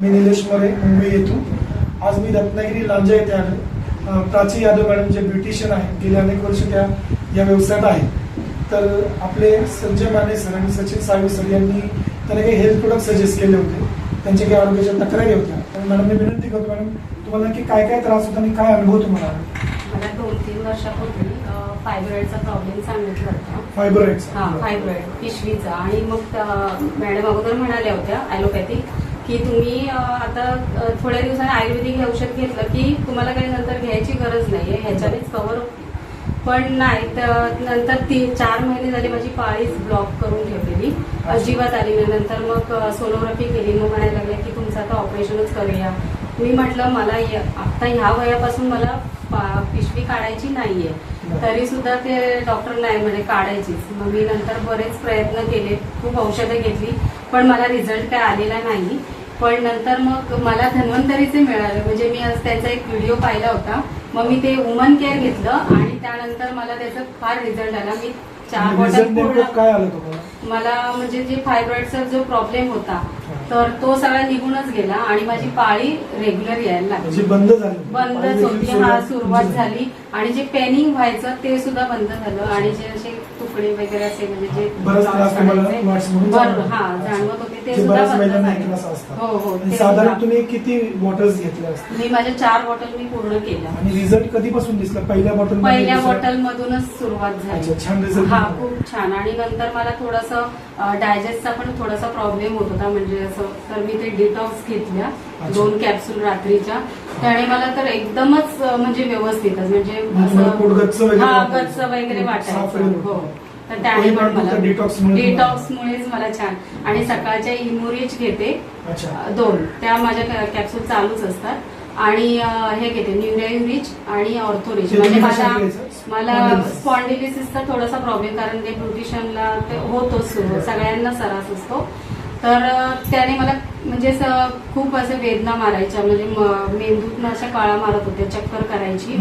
मी निलेश मोरे मुंबई येथून. आज मी रत्नागिरी लांजा येथे आलो. प्राची यादव मॅडम जे ब्युटिशियन आहेत गेले अनेक वर्ष त्या या व्यवसायात आहेत. तर आपले संजय माने सर आणि सचिन साळवे सर यांनी त्यांना काही हेल्थ प्रोडक्ट सजेस्ट केले होते. त्यांच्या काही आरोग्याच्या तक्रारी होत्या. तर मॅडमने विनंती करतो मॅडम तुम्हाला नक्की काय काय त्रास होता आणि काय अनुभव तुम्हाला मला दोन तीन वर्षापूर्वी फायब्रॉइडचा प्रॉब्लेम सांगितला होता. फायब्रॉइड्स हा फायब्रॉइड पिशवीचा. आणि मग मॅडम अगोदर म्हणाल्या होत्या ॲलोपॅथिक की तुम्ही आता थोड्या दिवसांनी आयुर्वेदिक हे औषध घेतलं की तुम्हाला काही नंतर घ्यायची गरज नाहीये ह्याच्यानेच कव्हर पण नाही तर नंतर तीन चार महिने झाले माझी पाळीच ब्लॉक करून ठेवलेली. अजिबात आली नाही. नंतर मग सोनोग्राफी केली. मग म्हणायला लागले की तुमचं आता ऑपरेशनच करूया. मी म्हटलं मला आता ह्या वयापासून मला पा- पिशवी काढायची नाहीये. तरी सुद्धा ते डॉक्टर नाही म्हणे काढायचीच. मग मी नंतर बरेच प्रयत्न केले खूप औषधं घेतली पण मला रिझल्ट काय आलेला नाही. पण नंतर मग मला धन्वंतरीचे मिळाले. म्हणजे मी आज त्यांचा एक व्हिडिओ पाहिला होता. मग मी ते वुमन केअर घेतलं आणि त्यानंतर मला त्याचा फार रिझल्ट आला. मी चार रिझल्ट बॉटल काय आलं मला म्हणजे जे फायब्रॉइडचा जो प्रॉब्लेम होता तर तो सगळा निघूनच गेला आणि माझी पाळी रेग्युलर यायला लागली. म्हणजे बंद झाली. बंदच होती हा सुरुवात झाली. आणि जे पेनिंग व्हायचं ते सुद्धा बंद झालं. आणि जे असे तुकडे वगैरे असे म्हणजे जे हा. जाणवत होते. ते सुद्धा बऱ्याच बंद महिलांना झाले. त्रास असतात हो हो आणि ते साधारण सुद्धा. तुम्ही किती बॉटल्स घेतल्या असतील मी माझ्या चार बॉटल मी पूर्ण केल्या आणि रिझल्ट कधीपासून दिसला पहिल्या बॉटल पहिल्या बॉटल मधूनच सुरुवात अच्छा, झाली छान result हा मिळाला. खूप छान आणि नंतर मला थोडस डायजेस्टचा पण थोडासा प्रॉब्लेम होत होता म्हणजे असं तर मी ते डिटॉक्स घेतल्या अच्छा. दोन कॅप्सूल रात्रीच्या त्याने मला तर एकदमच अं, म्हणजे व्यवस्थितच म्हणजे तुम्हाला पोट गच्च वगैरे हा वाटायचं. गच्च वगैरे साफ वाटायचं हो. तर त्याने पण मला तुमच्या detox मुळे तुम्हाला- डिटॉक्स मुळेच मला छान. आणि सकाळच्या इमुरिच घेते दोन. त्या माझ्या कॅप्सूल चालूच असतात. आणि हे घेते न्यूरोरिच आणि ऑर्थोरिच ते म्हणजे मला? मला. स्पॉन्डिलिसिसचा थोडासा प्रॉब्लेम कारण ते ब्युटिशियनला ते होतोच सुरू. सगळ्यांना सरास असतो. तर त्याने मला म्हणजे खूप असे वेदना मारायच्या. म्हणजे मेंदूतनं अशा काळा मारत होत्या चक्कर करायची.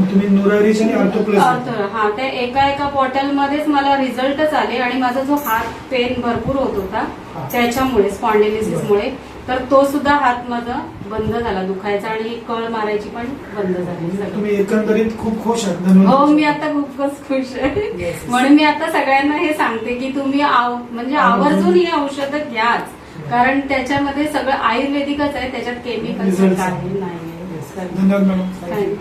हा त्या एका एका बॉटल मध्येच मला रिझल्टच आले आणि माझा जो हात पेन भरपूर होत होता. त्याच्यामुळे स्पॉन्डिलिसिसमुळे तर तो सुद्धा हात माझा बंद झाला दुखायचा आणि कळ मारायची पण बंद झाली. एकंदरीत खूप खुश हो मी आता खूपच खुश आहे. म्हणून मी आता सगळ्यांना हे सांगते की तुम्ही आव- म्हणजे आवर्जून ही औषधं घ्याच. कारण त्याच्यामध्ये सगळं आयुर्वेदिकच आहे त्याच्यात केमिकल काही. नाही